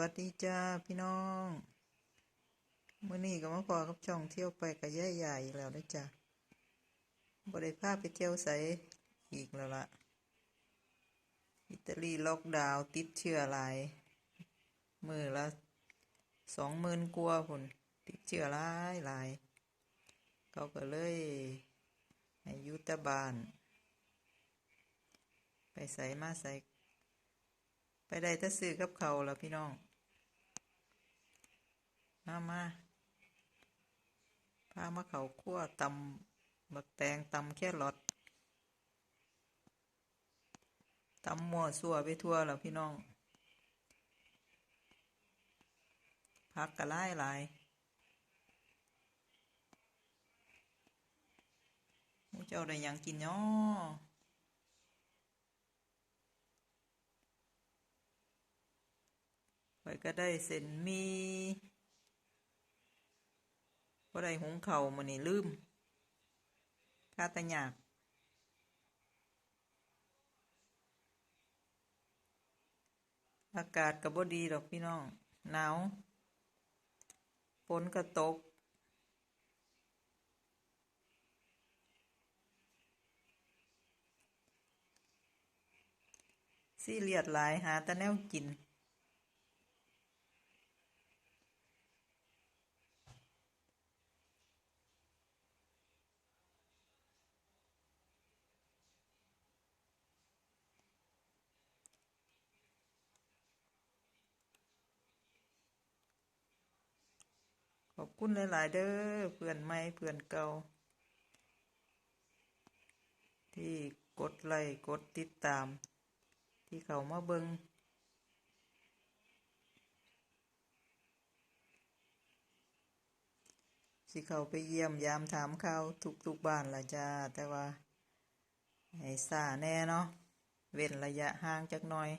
วัสดีจ้าพี่น้องเมื่อนี้ก็มาพอกับช่องเที่ยวไปกับย่ใหญ่แล้วนะจ้ะบริภาพไปเที่ยวใสอีกแล้วล่ะอิตาลีล็อกดาวน์ติดเชื้อหลาย มือละสองหมื่นกว่าผนติดเชื้อหลายหลายเขาก็เลยให้อยุตบาน ไปใส่มาใส่ ไปได้ถ้าซื้อกับเขาแล้วพี่น้อง มามาพามาเขาคั่วตำบักแตงตำแค่รอทตำมั่วซั่วไปทั่วแล้วพี่น้อง พักกระไล่หลายมูเจ้าได้ยังกินน้ อไปก็ได้เส้นมีก็ได้หุงเข่ามันนี่ลืมคาตะหยากอากาศก็บ่ดีดอกพี่น้อง หนาวฝนก็ตกซี่เลียดหลายหาแต่แนวกิน อบคุณหลาย ๆ เด้อเพื่อนใหม่เพื่อนเก่าที่กดไลค์กดติดตาม ที่เขามาเบิงสิเขาไปเยี่ยมยามถามข่าวทุกๆบ้านละจ้า แต่ว่าให้ซาแน่เนาะเว้นระยะห่างจักหน่อย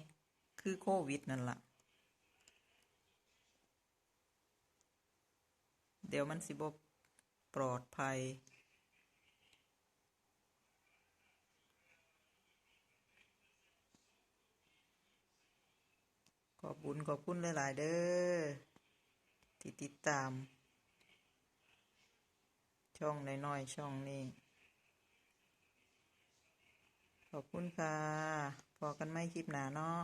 คือโควิดนั่นล่ะ ดี๋ยวมันสิบบปลอดภัย ขอบคุญขอบคุณหลาย ๆ เด้อที่ติดตาม ช่องน้อยๆช่องนี้ขอบคุณค่ะพอกันไม่คลิปหนาเนาะ